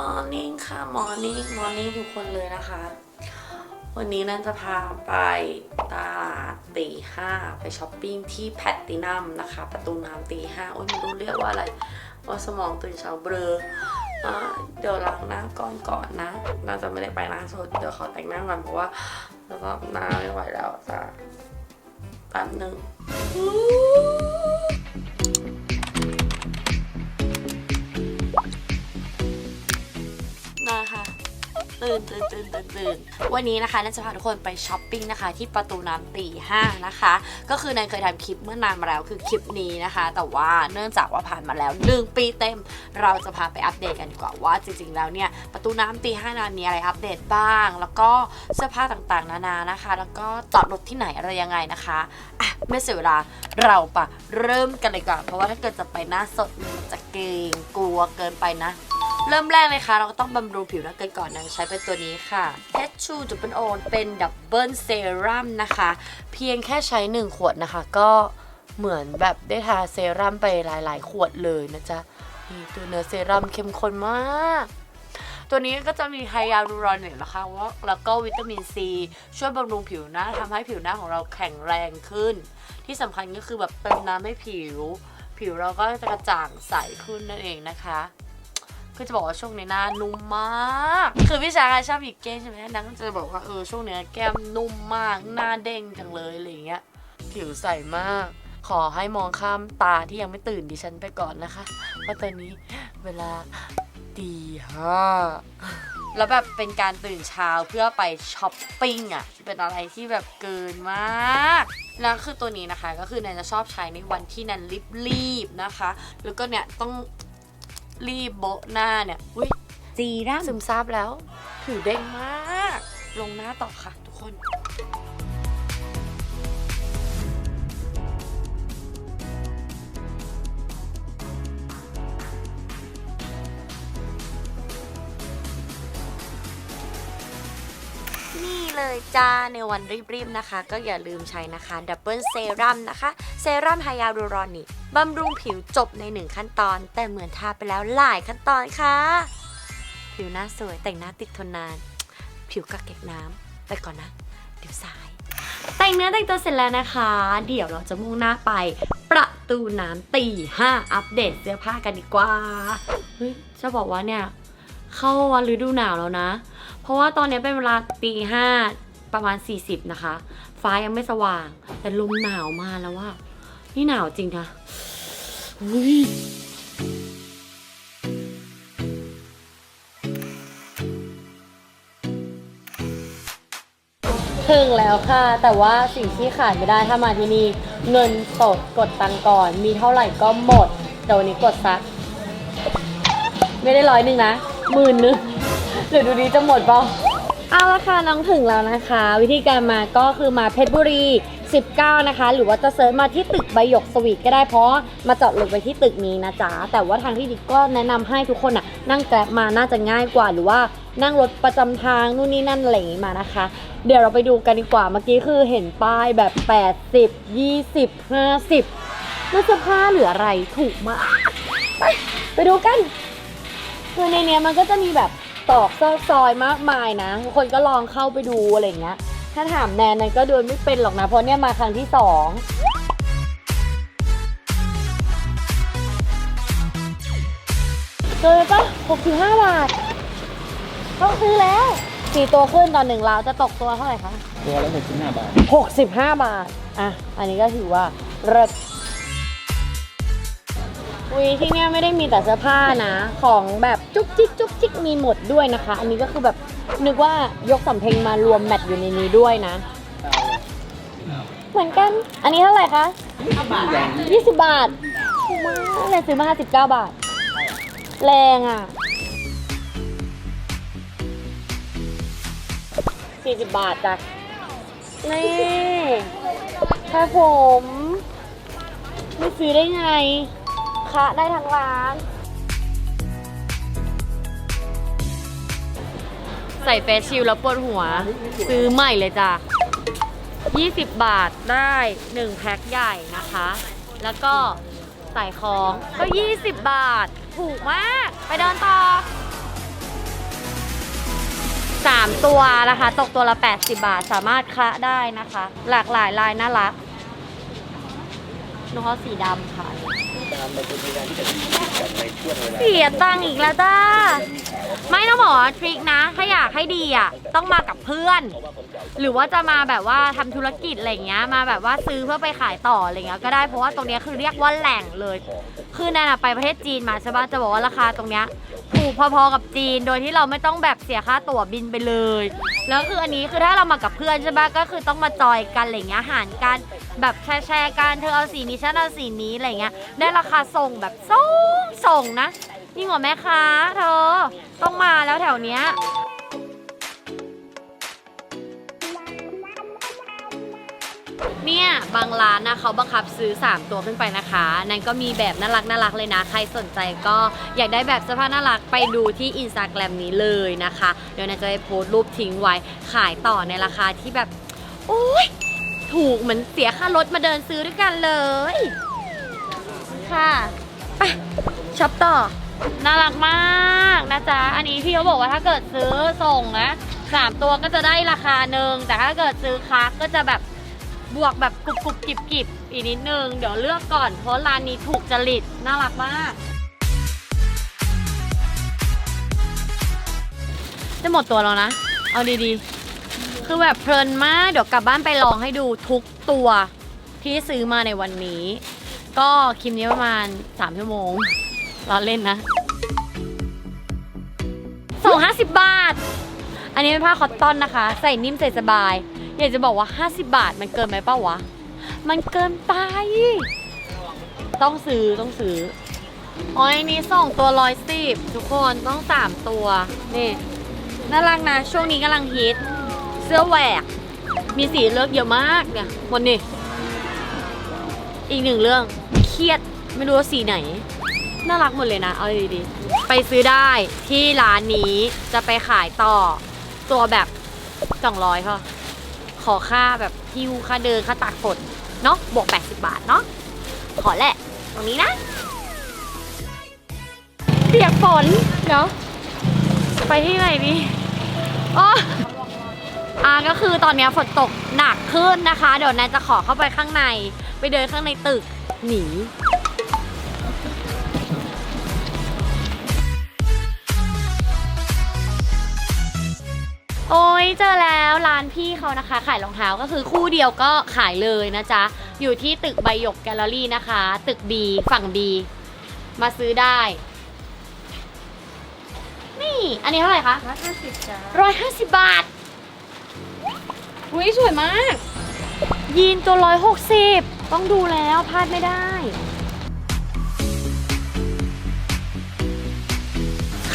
morning ค่ะ morning morning ทุกคนเลยนะคะ วันนี้นันจะพาไปตลาดตีห้าไปช้อปปิ้งที่แพตตินัมนะคะ ประตูน้ำตีห้าโอ้ยไม่รู้เรียกว่าอะไรว่าสมองตื่นเช้าเบลอเดี๋ยวล้างหน้าก่อนก่อนนะ น่าจะไม่ได้ไปหน้างสดเดี๋ยวขอแต่งหน้าก่อนเพราะว่าแล้วก็หน้าไม่ไหวแล้วจ้ะแป๊บหนึ่ง ตื่นตื่นตื่นตื่นตื่นวันนี้นะคะนันจะพาทุกคนไปช้อปปิ้งนะคะ ที่ประตูน้ำตีห้านะคะ ก็คือนันเคยทำคลิปเมื่อนานมาแล้วคือคลิปนี้นะคะ แต่ว่าเนื่องจากว่าผ่านมาแล้วหนึ่งปีเต็ม เราจะพาไปอัปเดตกันดีกว่าว่าจริงๆแล้วเนี่ยประตูน้ำตีห้านานมีอะไรอัปเดตบ้าง แล้วก็เสื้อผ้าต่างๆ นานานะคะ แล้วก็จอดรถที่ไหนอะไรยังไงนะคะอะไม่เสียเวลาเราปะเริ่มกันเลยก่อนเพราะว่าถ้าเกิดจะไปหน้าสดมันจะเกรงกลัวเกินไปนะ เริ่มแรกเลยค่ะ เราก็ต้องบำรุงผิวหน้ากันก่อนนะใช้เป็นตัวนี้ค่ะ h 2 Double O เป็นดับเบิลเซรั่มนะคะ เพียงแค่ใช้ 1 ขวดนะคะ ก็เหมือนแบบได้ทาเซรั่มไปหลาย ๆ ขวดเลยนะจ๊ะนี่ตัวเนื้อเซรั่มเข้มข้นมาก ตัวนี้ก็จะมีไฮยาลูรอนิกนะคะว่าแล้วก็วิตามินซี ช่วยบำรุงผิวหน้าทำให้ผิวหน้าของเราแข็งแรงขึ้น ที่สำคัญก็คือแบบเติมน้ำให้ผิว ผิวเราก็จะกระจ่างใสขึ้นนั่นเองนะคะ คือจะบอกว่าช่วงนี้หน้านุ่มมาก คือพี่ชายชอบหยิกแก้มใช่ไหมนางก็จะบอกว่าเออช่วงเนี้ยแก้มนุ่มมากหน้าเด้งจังเลยอะไรอย่างเงี้ยผิวใสมาก ขอให้มองข้ามตาที่ยังไม่ตื่นดิฉันไปก่อนนะคะ เพราะตอนนี้เวลาตีห้าแล้วแบบเป็นการตื่นเช้าเพื่อไปช้อปปิ้งอะ เป็นอะไรที่แบบเกินมากแล้วคือตัวนี้นะคะ ก็คือแนนจะชอบใช้ในวันที่แนนรีบๆนะคะ แล้วก็เนี่ยต้อง รีบโบะหน้าเนี่ยอุ้ยจีรัมซึมซาบแล้ว ผิวเด้งมาก ลงหน้าต่อค่ะทุกคน เลยจ้าในวันรีบๆนะคะ ก็อย่าลืมใช้นะคะดับเบิลเซรั่มนะคะ เซรั่มไฮยาลูรอนิกบำรุงผิวจบในหนึ่งขั้นตอน แต่เหมือนทาไปแล้วหลายขั้นตอนค่ะ ผิวหน้าสวยแต่งหน้าติดทนนาน ผิวกักเก็บน้ำไปก่อนนะ เดี๋ยวสาย แต่งเนื้อแต่งตัวเสร็จแล้วนะคะ เดี๋ยวเราจะมุ่งหน้าไป ประตูน้ำตีห้าอัปเดตเสื้อผ้ากันดีกว่าเฮ้ยจะบอกว่าเนี่ยเข้าวันฤดูหนาวแล้วนะ เพราะว่าตอนนี้เป็นเวลาตีห้าประมาณ 40 นะคะ ฟ้ายังไม่สว่าง แต่ลมหนาวมาแล้วว่า นี่หนาวจริงนะอุ้ยถึงแล้วค่ะ แต่ว่าสิ่งที่ขาดไม่ได้ถ้ามาที่นี่เงินสดกดตังก่อน มีเท่าไหร่ก็หมด แต่วันนี้กดซัก ไม่ได้ร้อยหนึ่งนะหมื่นหนึ่ง เดี๋ยวดูดีจะหมดเปล่าเอาละค่ะน้องถึงแล้วนะคะ วิธีการมาก็คือมาเพชรบุรี 19 นะคะ หรือว่าจะเซิร์ชมาที่ตึกใบหยกสวีทก็ได้เพราะมาจอดรถไว้ที่ตึกนี้นะจ๊ะแต่ว่าทางที่ดีก็แนะนำให้ทุกคนอะ นั่งแกร็บมาน่าจะง่ายกว่าหรือว่านั่งรถประจำทางนู่นนี่นั่นอะไรอย่างงี้มานะคะ เดี๋ยวเราไปดูกันดีกว่าเมื่อกี้คือเห็นป้ายแบบ 80 20 50น่าจะผ้าหรืออะไรถูกมากไปไปดูกัน คือในเนี้ยมันก็จะมีแบบ ตอกซอกซอยมากมายนะทุกคนก็ลองเข้าไปดูอะไรอย่างเงี้ย ถ้าถามแนนแนนก็เดินไม่เป็นหรอกนะ เพราะเนี่ยมาครั้งที่สองเจอปะ65 บาท ต้องซื้อแล้วสี่ตัวขึ้นตอนหนึ่งเราวจะตกตัวเท่าไหร่คะ ตัวละหกสิบห้าบาท 65 บาท อะ อันนี้ก็ถือว่าเลิศ วีที่เนี่ยไม่ได้มีแต่เสื้อผ้านะ ของแบบจุกจิกจุกจิกมีหมดด้วยนะคะ อันนี้ก็คือแบบนึกว่ายกสำเพ็งมารวมแมทอยู่ในนี้ด้วยนะ เหมือนกัน อันนี้เท่าไหร่คะ20 บาทถูกมากเลยซื้อมา 59 บาท แรงอะ 40 บาทจ้ะนี่ถ้าผม ไม่ซื้อได้ไง คะได้ทั้งร้าน ใส่เฟซชิลแล้วปวดหัว ซื้อใหม่เลยจ้ะ 20 บาทได้ 1 แพ็คใหญ่นะคะ แล้วก็ใส่ของก็ 20 บาท ถูกมาก ไปเดินต่อ 3 ตัวนะคะ ตกตัวละ 80 บาทสามารถคละได้นะคะ หลากหลายลายน่ารัก นกเขาสีดำค่ะ ตามมาเป็นพยานที่จะมีกันในช่วงเวลาเสียตังค์อีกแล้วจ้า ไม่ต้องบอกว่าทริคนะ ถ้าอยากให้ดีอะ ต้องมากับเพื่อน หรือว่าจะมาแบบว่าทำธุรกิจอะไรเงี้ย มาแบบว่าซื้อเพื่อไปขายต่ออะไรเงี้ยก็ได้ เพราะว่าตรงเนี้ยคือเรียกว่าแหล่งเลย คือแนนอะไปประเทศจีนมาใช่ปะจะบอกว่าราคาตรงเนี้ยถูกพอๆกับจีน โดยที่เราไม่ต้องแบบเสียค่าตั๋วบินไปเลย แล้วคืออันนี้คือถ้าเรามากับเพื่อนใช่ปะก็คือต้องมาจอยกันอะไรเงี้ยหารกันแบบแชร์แชร์กันเธอเอาสีนี้ฉันเอาสีนี้อะไรเงี้ยได้ราคาส่งแบบส่งส่งนะยิ่งกว่าแม่ค้าเธอต้องมาแล้วแถวเนี้ยเนี่ยบางร้านนะเขาบังคับซื้อ 3 ตัวขึ้นไปนะคะ นั่นก็มีแบบน่ารักน่ารักเลยนะ ใครสนใจก็อยากได้แบบเสื้อผ้าน่ารักไปดูที่อินสตาแกรมนี้เลยนะคะ เดี๋ยวนาจะไปโพสต์รูปทิ้งไว้ขายต่อในราคาที่แบบ โอ้ย ถูกเหมือนเสียค่ารถมาเดินซื้อด้วยกันเลย ค่ะไปช็อปต่อ น่ารักมากนะจ๊ะ อันนี้พี่เขาบอกว่าถ้าเกิดซื้อส่งนะสามตัวก็จะได้ราคาหนึ่งแต่ถ้าเกิดซื้อคักก็จะแบบบวกแบบกรุบกรุบกิบกิบอีกนิดนึง เดี๋ยวเลือกก่อน เพราะร้านนี้ถูกจริต น่ารักมาก จะหมดตัวแล้วนะ เอาดีๆ คือแบบเพลินมากเดี๋ยวกลับบ้านไปลองให้ดูทุกตัวที่ซื้อมาในวันนี้ ก็คลิปนี้ประมาณ 3 ชั่วโมงรอเล่นนะสองห้าสิบบาท อันนี้เป็นผ้าคอตตอนนะคะ ใส่นิ่มใส่สบาย อยากจะบอกว่า 50 บาทมันเกินไหมเป้าวะ มันเกินไป ต้องซื้อต้องซื้ออ๋ออันนี้ส่งตัวร้อยสิบทุกคนต้องสามตัว นี่น่ารักนะ ช่วงนี้กำลังฮิต เสื้อแหวก มีสีเลือกเยอะมากเนี่ยวันนี้ อีกหนึ่งเรื่อง เครียดไม่รู้ว่าสีไหน น่ารักหมดเลยนะ เอาดีๆ ไปซื้อได้ที่ร้านนี้จะไปขายต่อ ตัวแบบ 200ค่ะ ขอค่าแบบพิวค่าเดินค่าตากฝนเนาะบวก 80 บาทเนาะขอแหละ ตรงนี้นะเปียกฝนเดี๋ยวไปที่ไหนดีอ๋อ อ่าก็คือตอนเนี้ยฝนตกหนักขึ้นนะคะ เดี๋ยวแนนจะขอเข้าไปข้างใน ไปเดินข้างในตึกหนีโอ้ยเจอแล้วร้านพี่เขานะคะ ขายรองเท้าก็คือคู่เดียวก็ขายเลยนะจ๊ะ อยู่ที่ตึกใบหยกแกลเลอรี่นะคะ ตึกบีฝั่งบีมาซื้อได้ นี่ อันนี้เท่าไหร่คะร้อยห้าสิบจ้าร้อยห้าสิบบาท อุ้ยสวยมาก ยีนตัวร้อยหกสิบต้องดูแล้วพลาดไม่ได้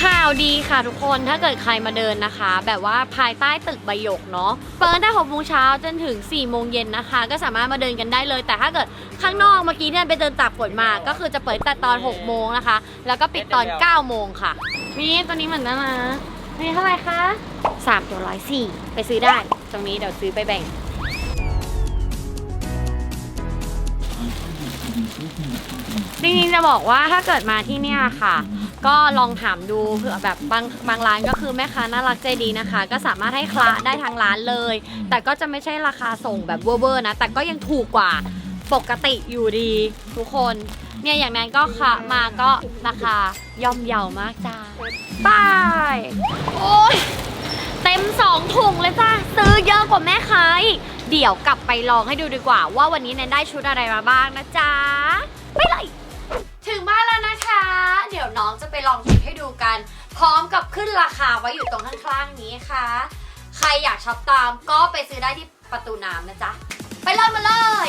ข่าวดีค่ะทุกคนถ้าเกิดใครมาเดินนะคะ แบบว่าภายใต้ตึกใบหยกเนาะเปิดตั้งแต่หกโมงเช้าจนถึง4ี่โมงเย็นนะคะ ก็สามารถมาเดินกันได้เลย แต่ถ้าเกิดข้างนอกเมื่อกี้เนี่ยไปเดินตากฝนมาก็คือจะเปิดแต่ตอน6โมงนะคะ แล้วก็ปิดตอน9โมงค่ะนี่ตัวนี้เหมือนนะนะนี่เท่าไหร่คะ3ตัวร้อยสี่ไปซื้อได้ ตรงนี้เดี๋ยวซื้อไปแบ่ง จริงๆจะบอกว่าถ้าเกิดมาที่เนี่ยค่ะ ก็ลองถามดูเผื่อแบบบางบางร้านก็คือแม่ค้าน่ารักใจดีนะคะ ก็สามารถให้คละได้ทางร้านเลย แต่ก็จะไม่ใช่ราคาส่งแบบเวอร์ๆนะ แต่ก็ยังถูกกว่าปกติอยู่ดีทุกคน เนี่ยอย่างนั้นก็คะมาก็ราคาย่อมเยาวมากจ้าบาย โอ้ย เต็มสองถุงเลยจ้าซื้อเยอะกว่าแม่ค้าอีกเดี๋ยวกลับไปลองให้ดูดีกว่า ว่าวันนี้แนนได้ชุดอะไรมาบ้างนะจ๊ะไปเลย ถึงบ้านแล้วนะคะ เดี๋ยวน้องจะไปลองชุดให้ดูกัน พร้อมกับขึ้นราคาไว้อยู่ตรงข้างๆนี้ค่ะ ใครอยากช็อปตามก็ไปซื้อได้ที่ประตูน้ำนะจ๊ะไปเลยมาเลย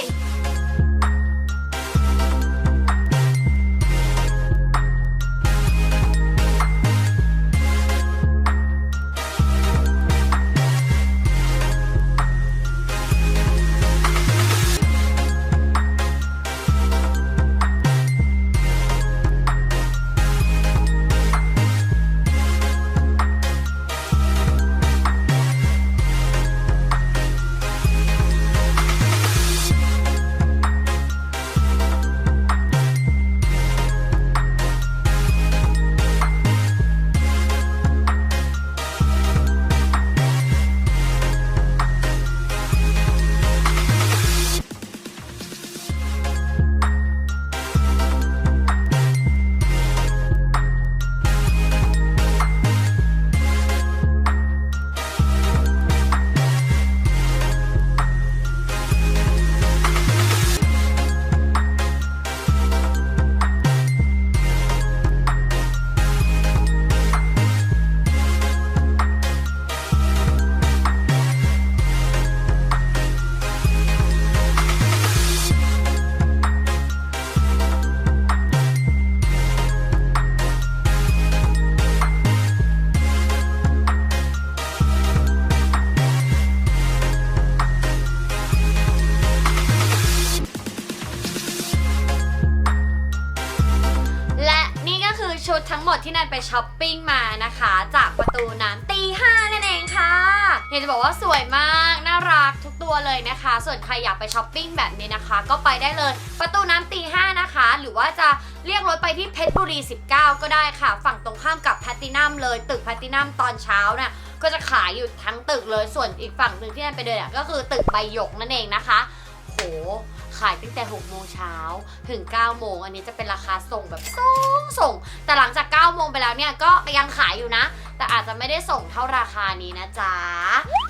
ไปช้อปปิ้งมานะคะ จากประตูน้ำตีห้านั่นเองค่ะเห็นจะบอกว่าสวยมาก น่ารักทุกตัวเลยนะคะ ส่วนใครอยากไปช้อปปิ้งแบบนี้นะคะ ก็ไปได้เลยประตูน้ำตีห้านะคะ หรือว่าจะเรียกรถไปที่เพชรบุรี 19 ก็ได้ค่ะ ฝั่งตรงข้ามกับแพตตินัมเลยตึกแพตตินัมตอนเช้านี่ยก็จะขายอยู่ทั้งตึกเลยส่วนอีกฝั่งหนึ่งที่นั่นไปเดินก็คือตึกใบหยกนั่นเองนะคะ โห ขายตั้งแต่6โมงเช้าถึง9โมงอันนี้จะเป็นราคาส่งแบบส่งส่ง แต่หลังจาก9โมงไปแล้วเนี่ยก็ยังขายอยู่นะ แต่อาจจะไม่ได้ส่งเท่าราคานี้นะจ๊ะ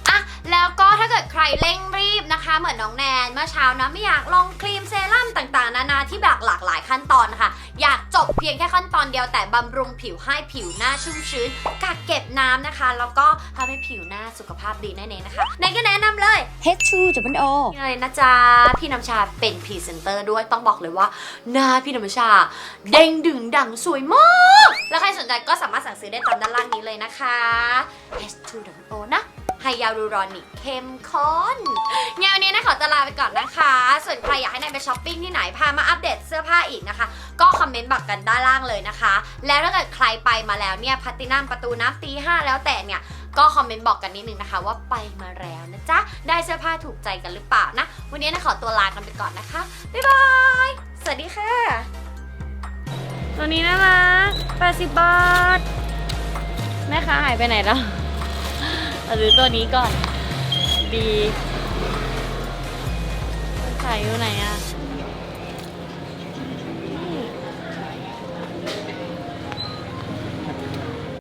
อะแล้วก็ถ้าเกิดใครเร่งรีบนะคะ เหมือนน้องแนนเมื่อเช้านะไม่อยากลงครีมเซรั่มต่างๆ นานาที่แบบหลากหลายขั้นตอนนะคะ อยากจบเพียงแค่ขั้นตอนเดียวแต่บำรุงผิวให้ผิวหน้าชุ่มชื้นกักเก็บน้ำนะคะ แล้วก็ทำให้ผิวหน้าสุขภาพดีนั่นเองนะคะ ในก็แนะนำเลย H2 W O นี่เลยนะจ๊ะ พี่น้ำชาเป็นพรีเซนเตอร์ด้วยต้องบอกเลยว่า หน้าพี่น้ำชา เด้งดึงดังสวยมาก แล้วใครสนใจก็สามารถสั่งซื้อได้ตามด้านล่างนี้เลยนะคะ H2O นะไฮยาลูรอนิกเข้มข้นงานวันนี้นะขอตวลาไปก่อนนะคะ ส่วนใครอยากให้นายไปช้อปปิ้งที่ไหนพามาอัปเดตเสื้อผ้าอีกนะคะ ก็คอมเมนต์บอกกันด้านล่างเลยนะคะ แล้วถ้าเกิดใครไปมาแล้วเนี่ยพัตตินัมประตูน้ำตีห้าแล้วแต่เนี่ยก็คอมเมนต์บอกกันนิดนึงนะคะ ว่าไปมาแล้วนะจ๊ะ ได้เสื้อผ้าถูกใจกันหรือเปล่านะ วันนี้นะขอตัวลากันไปก่อนนะคะ บ๊ายบาย สวัสดีค่ะ ตัวนี้นะคะ80 บาท แม่ค้าหายไปไหนแล้วเราดูตัวนี้ก่อน ดีขายอยู่ไหนอะ